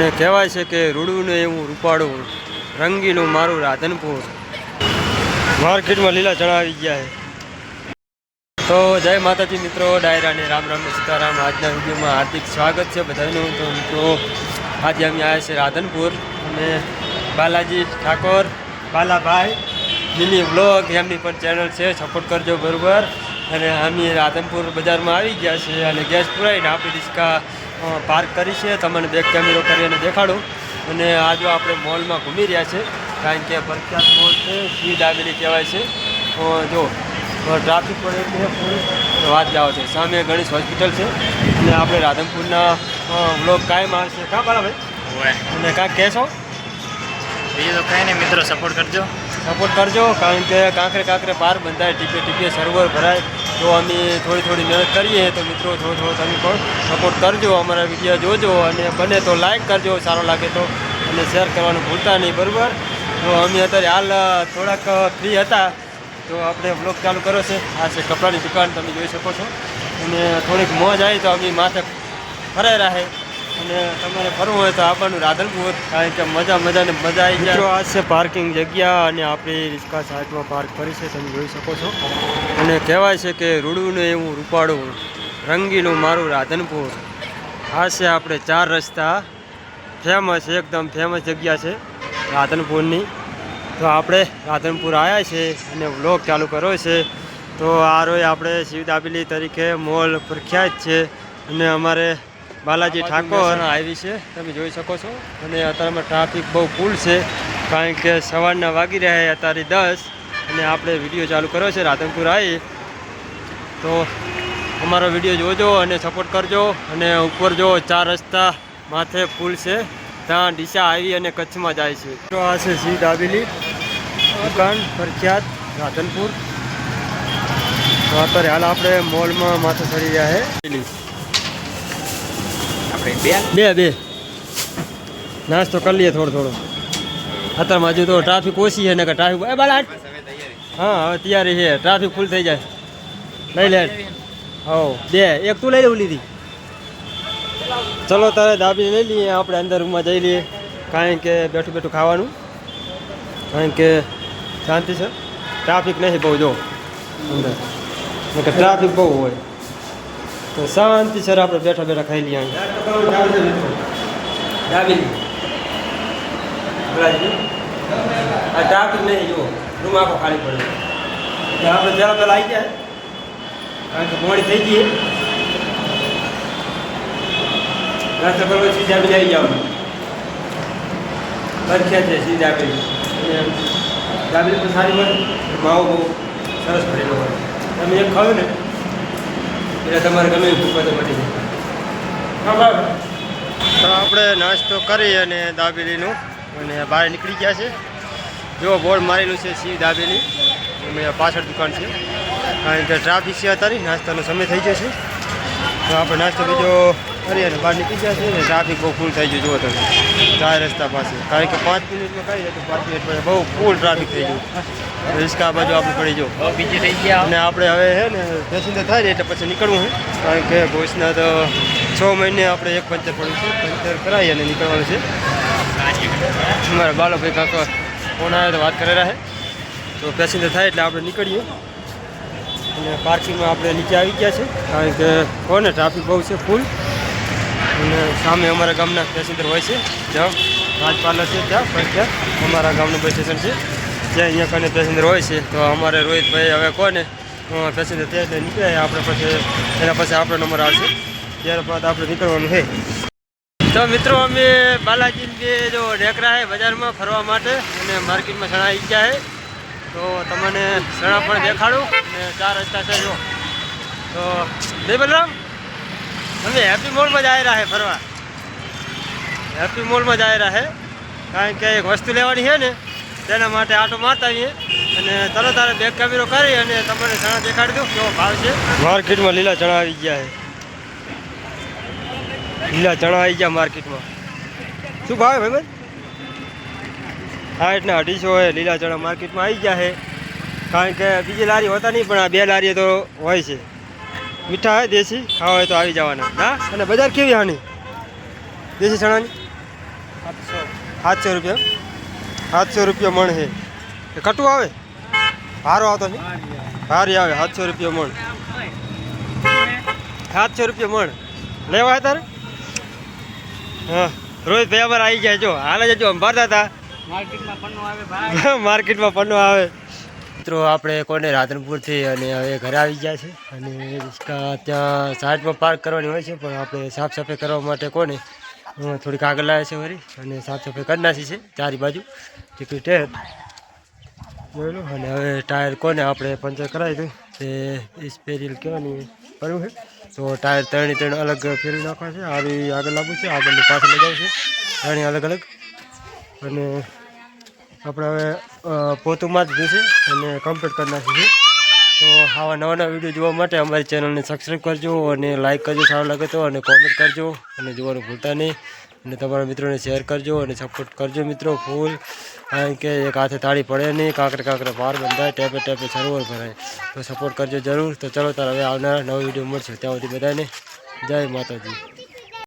અને કહેવાય છે કે રૂડું એવું રૂપાળું રંગીનું મારું રાધનપુર. માર્કેટમાં લીલા ચણા ગયા છે. તો જય માતાજી મિત્રો ડાયરા અને રામ રામ સીતારામ. આજના વિડીયોમાં હાર્દિક સ્વાગત છે બધાનું. તો મિત્રો આજે અમે આવ્યા છે રાધનપુર અને બાલાજી ઠાકોર બાલાભાઈ મિની વ્લોગ એમની પણ ચેનલ છે સપોર્ટ કરજો બરોબર. અને અમે રાધનપુર બજારમાં આવી ગયા છે અને ગેસ પુરાઈને આપણી અ, પાર્ક કરી છે. તમને બેક કેમેરો કરીને દેખાડું. અને આજે આપણે મોલમાં ઘૂમી રહ્યા છે કારણ કે પ્રખ્યાત મોલ છે શ્રી દાબેલી કહેવાય છે. જો ટ્રાફિક પણ એક ફૂલ વાત જાઓ છે. સામે ગણેશ હોસ્પિટલ છે. અને આપણે રાધનપુરના વ્લોગ કાયમ આવશે કાં બરાબર અને કાંઈક કહેશો બીજું તો કંઈ નહીં મિત્રો સપોર્ટ કરજો. સપોર્ટ કરજો કારણ કે કાંકરે કાંકરે પાર બંધાય ટીપે ટીપે સર્વર ભરાય. તો અમે થોડી થોડી મહેનત કરીએ તો મિત્રો થોડો થોડો તમે પણ સપોર્ટ કરજો, અમારા વીડિયો જોજો અને બને તો લાઇક કરજો, સારો લાગે તો. અને શેર કરવાનું ભૂલતા નહીં, બરાબર? તો અમે અત્યારે હાલ થોડાક ફ્રી હતા. તો આપણે બ્લોગ ચાલુ કર્યો છે. આ છે કપડાની દુકાન, તમે જોઈ શકો છો. અને થોડીક મોજ આવી તો અમે માથે ફરાઈ રહે અને તમારે ફરવું હોય તો આવવાનું રાધનપુર કારણ કે મજા મજાને મજા આવી જાય. આ છે પાર્કિંગ જગ્યા અને આપણી રિક્ષા સાઈડમાં પાર્ક કરી છે, તમે જોઈ શકો છો. અને કહેવાય છે કે રૂડું ને એવું રૂપાળું રંગીનું મારું રાધનપુર. આ છે આપણે ચાર રસ્તા. ફેમસ એકદમ ફેમસ જગ્યા છે રાધનપુરની. તો આપણે રાધનપુર આવ્યા છે અને વ્લોગ ચાલુ કર્યો છે. તો આ રોય આપણે શિવદાબીલી તરીકે મોલ પ્રખ્યાત છે. અને અમારે બાલાજી ઠાકોર. આવી છે તમે જોઈ શકો છો. અને અત્યારમાં ટ્રાફિક બહુ ફૂલ છે કારણ કે સવારના વાગી રહ્યા અત્યારે દસ અને આપણે વીડિયો ચાલુ કર્યો છે રાધનપુર આવી તો અમારો વીડિયો જોજો અને સપોર્ટ કરજો અને ઉપર જો ચાર રસ્તા માથે ફૂલ છે ત્યાં ડીસા આવી અને કચ્છમાં જાય છે. તો આ છે સી દાબેલી દુકાન પ્રખ્યાત રાધનપુર. તો અત્યારે હાલ આપણે મોલમાં માથે ચડી રહ્યા છે. આપણે બેન બે બે. નાસ્તો કરી લઈએ થોડો થોડો. અત્યારમાં હજુ તો ટ્રાફિક ઓછી છે ને કે ટ્રાફિક એ બાલા. હા હવે તૈયારી છે. ટ્રાફિક ફૂલ થઈ જાય. લઈ લે. હો બે. એક તું લઈ લેવું લીધી ચલો તારે દાબી લઈ લઈએ. આપણે અંદર રૂમમાં જઈ લઈએ. કારણ કે બેઠું બેઠું ખાવાનું. કારણ કે શાંતિ છે. ટ્રાફિક નહીં બહુ જો. અંદર. ટ્રાફિક બહુ હોય. તો શાંતિ સર આપણે બેઠા બેઠા ખાઈ લઈએ. અહીં દાબેલી આ ટ્રાફિક નહીં જુઓ રૂમ આખો ખાલી પડે એટલે આપણે પહેલાં પહેલાં આવી જાય કારણ કે મોડી થઈ ગઈ નાસ્તો કરવો સીધા બી આવી જવાનું. પ્રખ્યાત છે સીધા પેલી દાબેલી પણ સારી હોય માવો બહુ સરસ ભરેલો હોય. તમે એક ખાવ્યું ને એટલે તમારે ગમે એ તો મટી જાય. તો આપણે નાસ્તો કરી અને દાબેલીનું. અને બહાર નીકળી ગયા છે. જો બોર્ડ મારેલું છે સી દાબેલી. અમે પાછળ દુકાન છે. કારણ કે ટ્રાફિક છે અત્યારે. નાસ્તાનો સમય થઈ જશે તો આપણે નાસ્તો બીજો કરી અને બહાર નીકળી જશે છે ને ટ્રાફિક બહુ ફૂલ થઈ ગયું જુઓ તમે. ચાર રસ્તા પાસે. કારણ કે પાંચ મિનિટમાં કઈ હતું? પાંચ મિનિટ પછી બહુ ફૂલ ટ્રાફિક થઈ ગયું. રિસ્કા બાજુ આપણે પડી જવું બીજી થઈ ગયા. અને આપણે હવે છે ને પેસેન્જર થાય ને એટલે પછી નીકળવું છે કારણ કે ભોઈસના તો છ મહિને આપણે એક પંચર પડ્યું છે. પંચર કરાવી અને નીકળવાનું છે. અમારા બાલોભાઈ કાકા ફોન આવ્યો તો વાત કરેલા છે. તો પેસેન્જર થાય એટલે આપણે નીકળીએ. અને પાર્કિંગમાં આપણે નીચે આવી ગયા છે. કારણ કે કોને ટ્રાફિક બહુ છે ફૂલ અને સામે અમારા ગામના પેસેન્જર હોય છે, જ્યાં રાજપાલર છે, ત્યાં પ્રખ્યાત અમારા ગામનું બસ સ્ટેશન છે. જ્યાં અહીંયા કને પેસેન્જર હોય છે, તો અમારે રોહિતભાઈ હવે કોને પેસેન્જર ત્યાં નીકળ્યા નીકળે આપણે પછી એના પછી આપણો નંબર આવશે. ત્યારબાદ આપણે નીકળવાનું છે. તો મિત્રો, અમે બાલાજીને જો નેકરા છે, બજારમાં ફરવા માટે અને માર્કેટમાં સણા આવી ગયા છે. તો તમને સણા પણ દેખાડું, અને ચાર રસ્તા છે, જો. તો જય બલરામ. અમે હેપી મોલમાં જ આવી છે ફરવા. હેપી મોલમાં જ આવી રહ્યા છે કારણ કે એક વસ્તુ લેવાની છે ને, તેના માટે આટો મારતા આવીએ અને તરત તારે બેગ કેમેરો કરી અને તમને ચણા દેખાડી દઉં કેવો ભાવ છે. માર્કેટમાં લીલા ચણા આવી ગયા છે લીલા ચણા આવી ગયા માર્કેટમાં શું ભાવ ભાઈ? હા એટલે અઢીસો હોય લીલા ચણા માર્કેટમાં આવી ગયા છે કારણ કે બીજી લારી હોતા નહીં, પણ આ બે લારીઓ તો હોય છે. મીઠા હોય દેશી ખાવા હોય તો આવી જવાના. ના? અને બજાર કેવી હાની? દેશી ચણાની? સાતસો રૂપિયા. સાતસો રૂપિયા મણ છે. એ કટું આવે? ભારો આવતો છે ભારી આવે. સાતસો રૂપિયા મણ. સાતસો રૂપિયા મણ. લેવા આવ્યા તારે? હા. રોહિત ભાઈ અમારે આવી જાય જો હાલે જજો. અમે ભરતા હતા. માર્કેટમાં પન્નો આવે માર્કેટમાં પન્નો આવે. મિત્રો, આપણે કોને રાધનપુરથી અને હવે ઘરે આવી ગયા છે. અને ત્યાં સાઈડમાં પાર્ક કરવાની હોય છે, પણ આપણે સાફ સફાઈ કરવા માટે કોને થોડીક આગળ લાવે છે વળી. અને સાફ સફાઈ કરી નાખી છે, ચારી બાજુ. ટીકડી ટેર. જોઈ અને હવે ટાયર કોને આપણે પંચર કરાવી દઉં. તે સ્પેરિયલ કહેવાની કરવું છે. તો ટાયર ત્રણે ત્રણ અલગ ફેરવી નાખવા છે. આવી આગળ લાવવું છે. આગળની પાછળ લગાવું છે. ત્રણે અલગ અલગ અને આપણે હવે પોતુમાં જ જોઈશું અને કમ્પ્લીટ કરી નાખીશું. તો આવા નવા નવા વીડિયો જોવા માટે અમારી ચેનલને સબસ્ક્રાઈબ કરજો અને લાઇક કરજો, સારો લાગે તો, અને કોમેન્ટ કરજો. અને જોવાનું ભૂલતા નહીં. અને તમારા મિત્રોને શેર કરજો અને સપોર્ટ કરજો મિત્રો ફૂલ કારણ કે એક હાથે તાળી પડે નહીં, કાંકરે કાંકરે બહાર બંધાય, ટેપે ટેપે સરોવર ભરાય. તો સપોર્ટ કરજો જરૂર. તો ચલો તારે હવે આવનારા નવો વીડિયો મળશે. ત્યાં સુધી બધાને જય માતાજી.